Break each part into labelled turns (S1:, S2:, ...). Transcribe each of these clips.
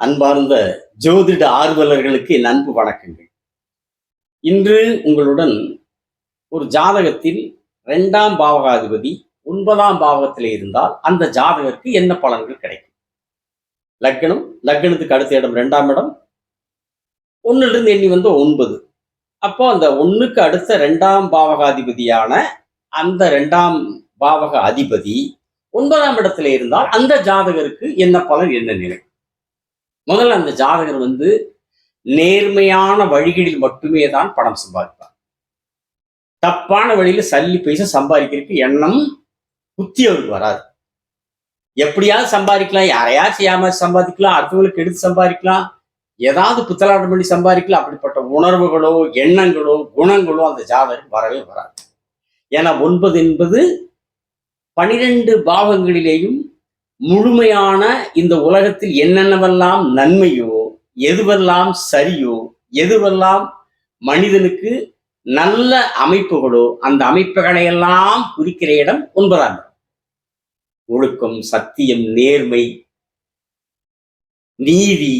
S1: அன்பார்ந்த ஜோதிட ஆர்வலர்களுக்கு என் அன்பு வணக்கங்கள். இன்று உங்களுடன் ஒரு ஜாதகத்தில் ரெண்டாம் பாவகாதிபதி ஒன்பதாம் பாவகத்தில் இருந்தால் அந்த ஜாதகருக்கு என்ன பலன்கள் கிடைக்கும்? லக்னம் லக்னத்துக்கு அடுத்த இடம் ரெண்டாம் இடம். ஒன்னிலிருந்து எண்ணி வந்து ஒன்பது. அப்போ அந்த ஒண்ணுக்கு அடுத்த ரெண்டாம் பாவகாதிபதியான அந்த ரெண்டாம் பாவக அதிபதி ஒன்பதாம் இடத்துல இருந்தால் அந்த ஜாதகருக்கு என்ன பலன் என்ன நிலை? முதல்ல அந்த ஜாதகர் வந்து நேர்மையான வழிகளில் மட்டுமே தான் பணம் சம்பாதிப்பார். தப்பான வழியில சல்லி பைசா சம்பாதிக்கிறதுக்கு எண்ணம் புத்தி அவருக்கு வராது. எப்படியாவது சம்பாதிக்கலாம் யாரையாச்சும் ஏமாச்சு சம்பாதிக்கலாம் அடுத்தவங்களுக்கு எடுத்து சம்பாதிக்கலாம் ஏதாவது புத்தலாட்டம் பண்ணி சம்பாதிக்கலாம் அப்படிப்பட்ட உணர்வுகளோ எண்ணங்களோ குணங்களோ அந்த ஜாதகருக்கு வரவே வராது. ஏன்னா ஒன்பது என்பது பனிரெண்டு பாவங்களிலேயும் முழுமையான இந்த உலகத்தில் என்னென்னவெல்லாம் நன்மையோ எதுவெல்லாம் சரியோ எதுவெல்லாம் மனிதனுக்கு நல்ல அமைப்புகளோ அந்த அமைப்புகளை எல்லாம் குறிக்கிற இடம் ஒன்பதாம் ஒழுக்கம் சத்தியம் நேர்மை நீதி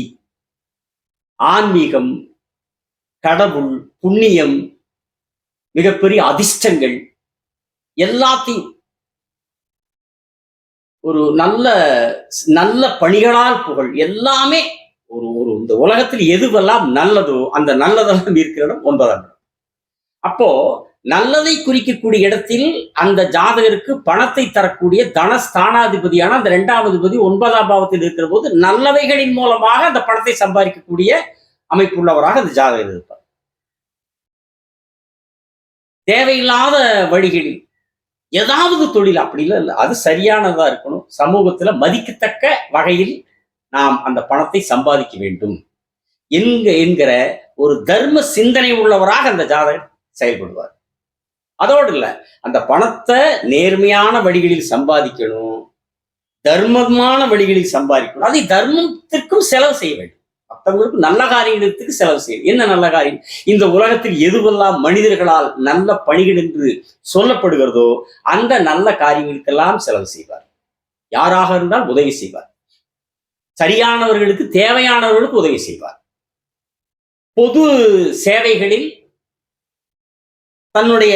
S1: ஆன்மீகம் கடவுள் புண்ணியம் மிகப்பெரிய அதிர்ஷ்டங்கள் எல்லாத்தையும் ஒரு நல்ல நல்ல பணிகளால் புகழ். எல்லாமே ஒரு ஒரு இந்த உலகத்தில் எதுவெல்லாம் நல்லதோ அந்த நல்லதெல்லாம் இருக்கிற இடம் ஒன்பதாம் இடம். அப்போ நல்லதை குறிக்கக்கூடிய இடத்தில் அந்த ஜாதகருக்கு பணத்தை தரக்கூடிய தனஸ்தானாதிபதியான அந்த இரண்டாவது பதி ஒன்பதாம் பாவத்தில் இருக்கிற போது நல்லவைகளின் மூலமாக அந்த பணத்தை சம்பாதிக்கக்கூடிய அமைப்புள்ளவராக அந்த ஜாதகர் இருப்பார். தேவையில்லாத வழிகளில் ஏதாவது தொழில் அப்படிலாம் இல்லை அது சரியானதா இருக்கணும். சமூகத்துல மதிக்கத்தக்க வகையில் நாம் அந்த பணத்தை சம்பாதிக்க வேண்டும். என்க என்கிற ஒரு தர்ம சிந்தனை உள்ளவராக அந்த ஜாதகர் செயல்படுவார். அதோடு இல்லை அந்த பணத்தை நேர்மையான வழிகளில் சம்பாதிக்கணும் தர்மமான வழிகளில் சம்பாதிக்கணும். அதை தர்மத்திற்கும் செலவு செய்ய வேண்டும். மற்றவங்களுக்கு நல்ல காரியத்துக்கு செலவு செய்யும் என்ன நல்ல காரியம்? இந்த உலகத்தில் எதுவெல்லாம் மனிதர்களால் நல்ல பணிகள் என்று சொல்லப்படுகிறதோ அந்த நல்ல காரியங்களுக்கெல்லாம் செலவு செய்வார். யாராக இருந்தால் உதவி செய்வார். சரியானவர்களுக்கு தேவையானவர்களுக்கு உதவி செய்வார். பொது சேவைகளில் தன்னுடைய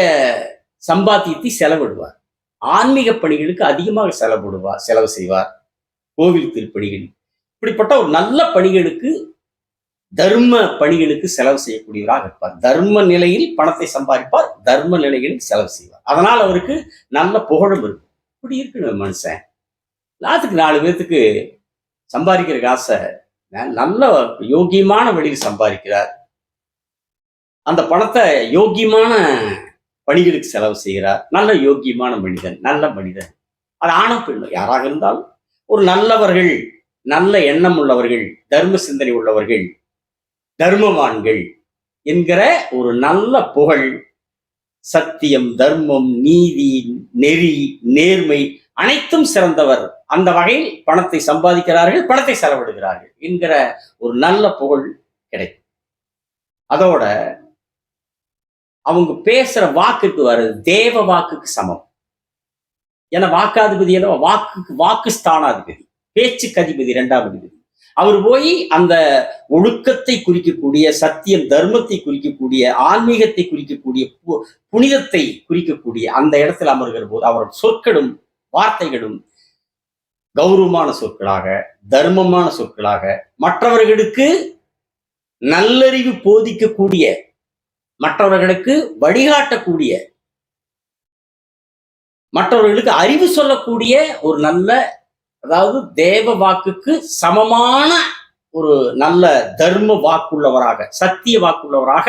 S1: சம்பாத்தியத்தை செலவிடுவார். ஆன்மீக பணிகளுக்கு அதிகமாக செலவிடுவார் செலவு செய்வார். கோவில் திருப்பணிகள் இப்படிப்பட்ட ஒரு நல்ல பணிகளுக்கு தர்ம பணிகளுக்கு செலவு செய்யக்கூடியவராக இருப்பார். தர்ம நிலையில் பணத்தை சம்பாதிப்பார் தர்ம நிலைகளில் செலவு செய்வார். அதனால் அவருக்கு நல்ல புகழும் இருக்கும். இப்படி இருக்கணும் மனுஷன். நாத்துக்கு நாலு பேர்த்துக்கு சம்பாதிக்கிற காசை நல்ல யோக்கியமான வழியில் சம்பாதிக்கிறார். அந்த பணத்தை யோக்கியமான பணிகளுக்கு செலவு செய்கிறார். நல்ல யோக்கியமான மனிதன் நல்ல மனிதன். அது ஆணும் பெண்ணும். யாராக இருந்தாலும் ஒரு நல்லவர்கள் நல்ல எண்ணம் உள்ளவர்கள் தர்ம சிந்தனை உள்ளவர்கள் தர்மவான்கள் என்கிற ஒரு நல்ல புகழ் சத்தியம் தர்மம் நீதி நெறி நேர்மை அனைத்தும் சிறந்தவர். அந்த வகையில் பணத்தை சம்பாதிக்கிறார்கள் பணத்தை செலவிடுகிறார்கள் என்கிற ஒரு நல்ல புகழ் கிடைக்கும். அதோட அவங்க பேசுற வாக்குக்கு வருது தேவ வாக்குக்கு சமம். ஏன்னா வாக்காதிபதி என்ன வாக்குக்கு வாக்கு ஸ்தானாதிபதி. பேச்சுக்கு அதிபதி இரண்டாம் அதிபதி. அவர் போய் அந்த ஒழுக்கத்தை குறிக்கக்கூடிய சத்தியம் தர்மத்தை குறிக்கக்கூடிய ஆன்மீகத்தை குறிக்கக்கூடிய புனிதத்தை குறிக்கக்கூடிய அந்த இடத்துல அமர்கிற போது அவர் சொற்களும் வார்த்தைகளும் கௌரவமான சொற்களாக தர்மமான சொற்களாக மற்றவர்களுக்கு நல்லறிவு போதிக்கக்கூடிய மற்றவர்களுக்கு வழிகாட்டக்கூடிய மற்றவர்களுக்கு அறிவு சொல்லக்கூடிய ஒரு நல்ல அதாவது தேவ வாக்குக்கு சமமான ஒரு நல்ல தர்ம வாக்குள்ளவராக சத்திய வாக்குள்ளவராக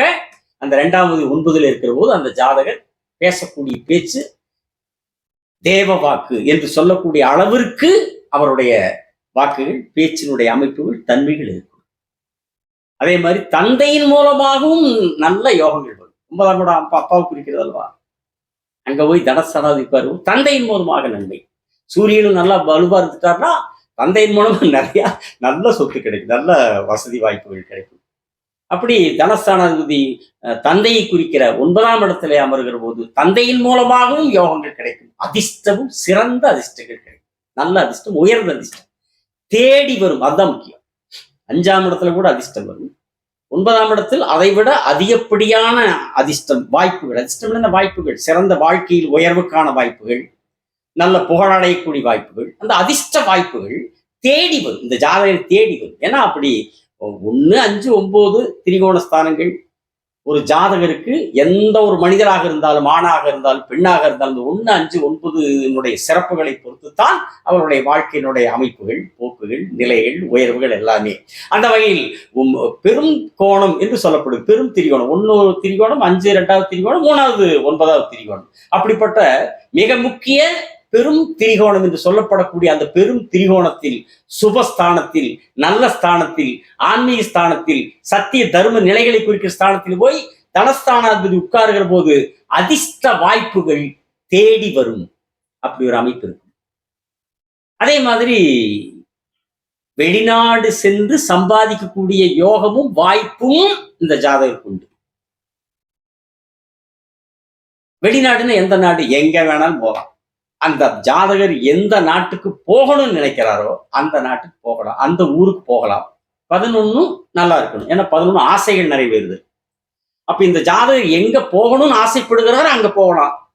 S1: அந்த இரண்டாவது ஒன்பதில் இருக்கிற போது அந்த ஜாதகர் பேசக்கூடிய பேச்சு தேவ வாக்கு என்று சொல்லக்கூடிய அளவிற்கு அவருடைய வாக்குகள் பேச்சினுடைய அமைப்புகள் தன்மைகள் இருக்கும். அதே மாதிரி தந்தையின் மூலமாகவும் நல்ல யோகங்கள் வரும். ஒன்பதாம் கூட அப்பா அப்பாவுக்கு இருக்கிறது அல்வா அங்க போய் தனஸ்தானாதிப்பார் தந்தையின் மூலமாக நன்மை. சூரியனும் நல்லா வலுவா இருந்துட்டார்னா தந்தையின் மூலமா நிறைய நல்ல சொத்து கிடைக்கும் நல்ல வசதி வாய்ப்புகள் கிடைக்கும். அப்படி தனஸ்தானாதிபதி தந்தையை குறிக்கிற ஒன்பதாம் இடத்துல அமர்கிற போது தந்தையின் மூலமாகவும் யோகங்கள் கிடைக்கும். அதிர்ஷ்டமும் சிறந்த அதிர்ஷ்டங்கள் கிடைக்கும். நல்ல அதிர்ஷ்டம் உயர்ந்த அதிர்ஷ்டம். தேடி வரும் அதுதான் முக்கியம். அஞ்சாம் இடத்துல கூட அதிர்ஷ்டம் வரும். ஒன்பதாம் இடத்தில் அதை விட அதிகப்படியான அதிர்ஷ்டம் வாய்ப்புகள். அதிர்ஷ்டம் என்ன? வாய்ப்புகள். சிறந்த வாழ்க்கையில் உயர்வுக்கான வாய்ப்புகள். நல்ல புகழடையக்கூடிய வாய்ப்புகள் அந்த அதிர்ஷ்ட வாய்ப்புகள் தேடி வரும். இந்த ஜாதகம் தேடி வரும். ஏன்னா அப்படி ஒன்று அஞ்சு ஒம்பது திரிகோண ஸ்தானங்கள் ஒரு ஜாதகருக்கு எந்த ஒரு மனிதராக இருந்தாலும் ஆணாக இருந்தாலும் பெண்ணாக இருந்தாலும் ஒன்று அஞ்சு ஒன்பதுனுடைய சிறப்புகளை பொறுத்து தான் அவருடைய வாழ்க்கையினுடைய அமைப்புகள் போக்குகள் நிலைகள் உயர்வுகள் எல்லாமே. அந்த வகையில் பெரும் கோணம் என்று சொல்லப்படும் பெரும் திரிகோணம். ஒன்று திரிகோணம் அஞ்சு ரெண்டாவது திரிகோணம் மூணாவது ஒன்பதாவது திரிகோணம். அப்படிப்பட்ட மிக முக்கிய பெரும் திரிகோணம் என்று சொல்லப்படக்கூடிய அந்த பெரும் திரிகோணத்தில் சுபஸ்தானத்தில் நல்ல ஸ்தானத்தில் ஆன்மீக ஸ்தானத்தில் சத்திய தர்ம நிலைகளை குறிக்கிற ஸ்தானத்தில் போய் தனஸ்தானாதிபதி உட்காருகிற போது அதிர்ஷ்ட வாய்ப்புகள் தேடி வரும். அப்படி ஒரு அமைப்பு இருக்கும். அதே மாதிரி வெளிநாடு சென்று சம்பாதிக்கக்கூடிய யோகமும் வாய்ப்பும் இந்த ஜாதகருக்கு உண்டு. வெளிநாடுன்னு எந்த நாடு? எங்க வேணாலும் போகலாம். அந்த ஜாதகர் எந்த நாட்டுக்கு போகணும்னு நினைக்கிறாரோ அந்த நாட்டுக்கு போகலாம். அந்த ஊருக்கு போகலாம். பதினொன்னும் நல்லா இருக்கணும். ஏன்னா பதினொன்று ஆசைகள் நிறைவேறுது. அப்ப இந்த ஜாதகர் எங்க போகணும்னு ஆசைப்படுகிறாரோ அங்க போகலாம்.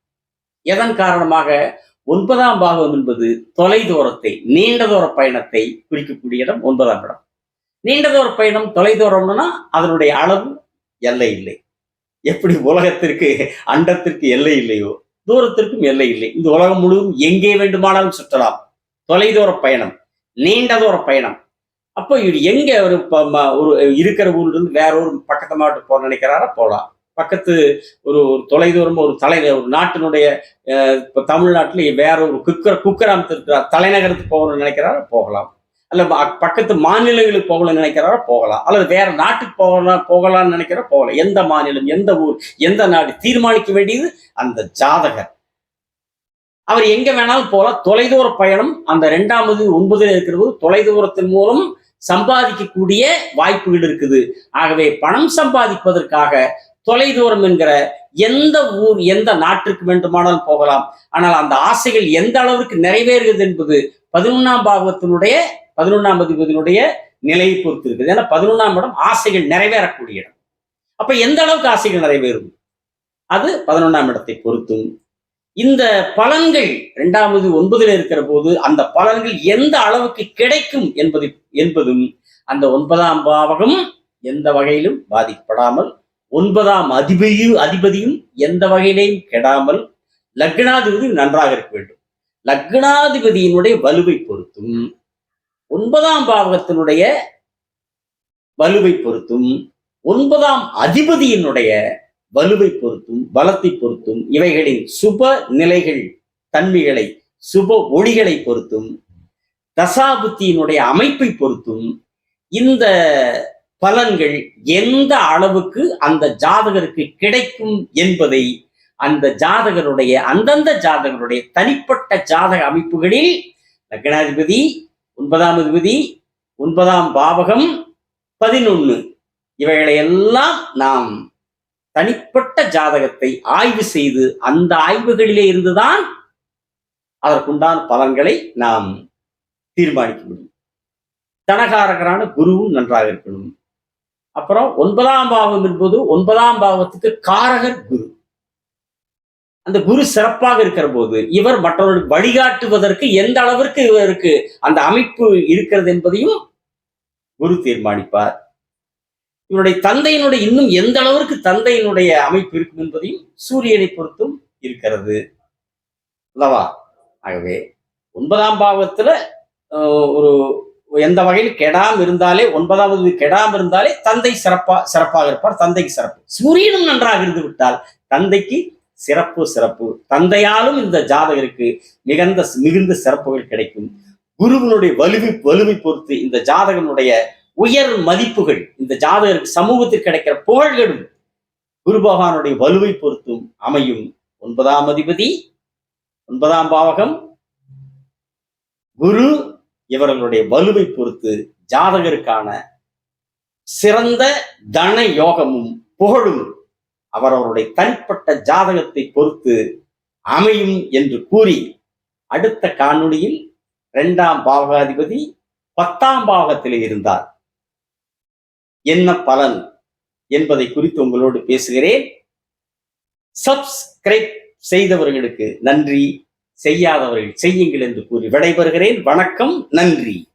S1: எதன் காரணமாக? ஒன்பதாம் பாகம் என்பது தொலைதூரத்தை நீண்ட தூர பயணத்தை குறிக்கக்கூடிய இடம் ஒன்பதாம் இடம். நீண்ட தூர பயணம் தொலைதூரம்னா அதனுடைய அளவு எல்லை இல்லை. எப்படி உலகத்திற்கு அண்டத்திற்கு எல்லை இல்லையோ தூரத்திற்கும் எல்லை இல்லை. இந்த உலகம் முழுவதும் எங்கே வேண்டுமானாலும் சுற்றலாம். தொலைதூர பயணம் நீண்ட தூர பயணம். அப்போ இவர் எங்க ஒரு ம- ஒரு இருக்கிற ஊர்ல இருந்து வேற ஒரு பக்கத்து மாவட்டம் போக நினைக்கிறாரா போகலாம் பக்கத்து ஒரு ஒரு தொலைதூரம் ஒரு தலை ஒரு நாட்டினுடைய இப்போ தமிழ்நாட்டில் வேற ஒரு குக்கர் குக்கராமத்து தலைநகரத்துக்கு போகணும்னு நினைக்கிறாரா போகலாம். அல்ல ப- பக்கத்து மாநிலங்களுக்கு போகணும்னு நினைக்கிறாரோ போகலாம். அல்லது வேற நாட்டுக்கு போகலாம் போகலாம்னு நினைக்கிறோம் போகலாம். எந்த மாநிலம் எந்த ஊர் எந்த நாடு தீர்மானிக்க வேண்டியது அந்த ஜாதகர். அவர் எங்க வேணாலும் போகலாம். தொலைதூர பயணம் அந்த ரெண்டாவது ஒன்பதுல இருக்கிற தொலைதூரத்தின் மூலம் சம்பாதிக்கக்கூடிய வாய்ப்புகள் இருக்குது. ஆகவே பணம் சம்பாதிப்பதற்காக தொலைதூரம் என்கிற எந்த ஊர் எந்த நாட்டிற்கு வேண்டுமானாலும் போகலாம். ஆனால் அந்த ஆசைகள் எந்த அளவிற்கு நிறைவேறுகிறது என்பது பதினொன்னாம் பாகத்தினுடைய பதினொன்னாம் அதிபதியினுடைய நிலையை பொறுத்து இருக்குது ஏன்னா பதினொன்றாம் இடம் ஆசைகள் நிறைவேறக்கூடிய இடம். அப்ப எந்த அளவுக்கு ஆசைகள் நிறைவேறும்? அது பதினொன்னாம் இடத்தை பொறுத்தும். இந்த பலன்கள் இரண்டாவது ஒன்பதுல இருக்கிற போது அந்த பலன்கள் எந்த அளவுக்கு கிடைக்கும் என்பது என்பதும் அந்த ஒன்பதாம் பாவகம் எந்த வகையிலும் பாதிக்கப்படாமல் ஒன்பதாம் அதிபதியும் அதிபதியும் எந்த வகையிலையும் கெடாமல் லக்னாதிபதி நன்றாக இருக்க வேண்டும். லக்னாதிபதியினுடைய வலுவை பொறுத்தும் ஒன்பதாம் பாவகத்தினுடைய வலுவை பொறுத்தும் ஒன்பதாம் அதிபதியினுடைய வலுவை பொறுத்தும் பலத்தை பொறுத்தும் இவைகளின் சுப நிலைகள் தன்மைகளை சுப ஒளிகளை பொறுத்தும் தசாபுத்தியினுடைய அமைப்பை பொறுத்தும் இந்த பலன்கள் எந்த அளவுக்கு அந்த ஜாதகருக்கு கிடைக்கும் என்பதை அந்த ஜாதகருடைய அந்தந்த ஜாதகருடைய தனிப்பட்ட ஜாதக அமைப்புகளில் லக்னாதிபதி ஒன்பதாம் விபதி ஒன்பதாம் பாவகம் பதினொன்னு. இவைகளை எல்லாம் நாம் தனிப்பட்ட ஜாதகத்தை ஆய்வு செய்து அந்த ஆய்வுகளிலே இருந்துதான் அதற்குண்டான பலன்களை நாம் தீர்மானிக்க முடியும். தனகாரகரான குருவும் நன்றாக இருக்கணும். அப்புறம் ஒன்பதாம் பாவம் என்பது ஒன்பதாம் பாவத்துக்கு காரகர் குரு. அந்த குரு சிறப்பாக இருக்கிற போது இவர் மற்றவர்களுக்கு வழிகாட்டுவதற்கு எந்த அளவிற்கு இவருக்கு அந்த அமைப்பு இருக்கிறது என்பதையும் குரு தீர்மானிப்பார். இவருடைய தந்தையினுடைய இன்னும் எந்த அளவிற்கு தந்தையினுடைய அமைப்பு இருக்கும் என்பதையும் சூரியனை பொறுத்தும் இருக்கிறது. அல்லவா? ஆகவே ஒன்பதாம் பாவத்துல ஒரு எந்த வகையில் கெடாம இருந்தாலே ஒன்பதாவது கெடாம இருந்தாலே தந்தை சிறப்பா சிறப்பாக இருப்பார் தந்தைக்கு சிறப்பு. சூரியனும் நன்றாக இருந்து விட்டால் தந்தைக்கு சிறப்பு சிறப்பு. தந்தையாலும் இந்த ஜாதகருக்கு மிகுந்த மிகுந்த சிறப்புகள் கிடைக்கும். குருவனுடைய வலுவை வலுவை பொறுத்து இந்த ஜாதகனுடைய உயர் மதிப்புகள் இந்த ஜாதகருக்கு சமூகத்தில் கிடைக்கிற புகழ்களும் குரு பகவானுடைய வலுவை பொறுத்தும் அமையும். ஒன்பதாம் அதிபதி ஒன்பதாம் பாவகம். குரு இவர்களுடைய வலுவை பொறுத்து ஜாதகருக்கான சிறந்த தன யோகமும் புகழும் அவரவருடைய தனிப்பட்ட ஜாதகத்தை பொறுத்து அமையும் என்று கூறி அடுத்த காணொளியில் இரண்டாம் பாவகாதிபதி பத்தாம் பாவகத்திலே இருந்தார். என்ன பலன் என்பதை குறித்து உங்களோடு பேசுகிறேன். சப்ஸ்கிரைப் செய்தவர்களுக்கு நன்றி. செய்யாதவர்கள் செய்யுங்கள் என்று கூறி விடைபெறுகிறேன். வணக்கம். நன்றி.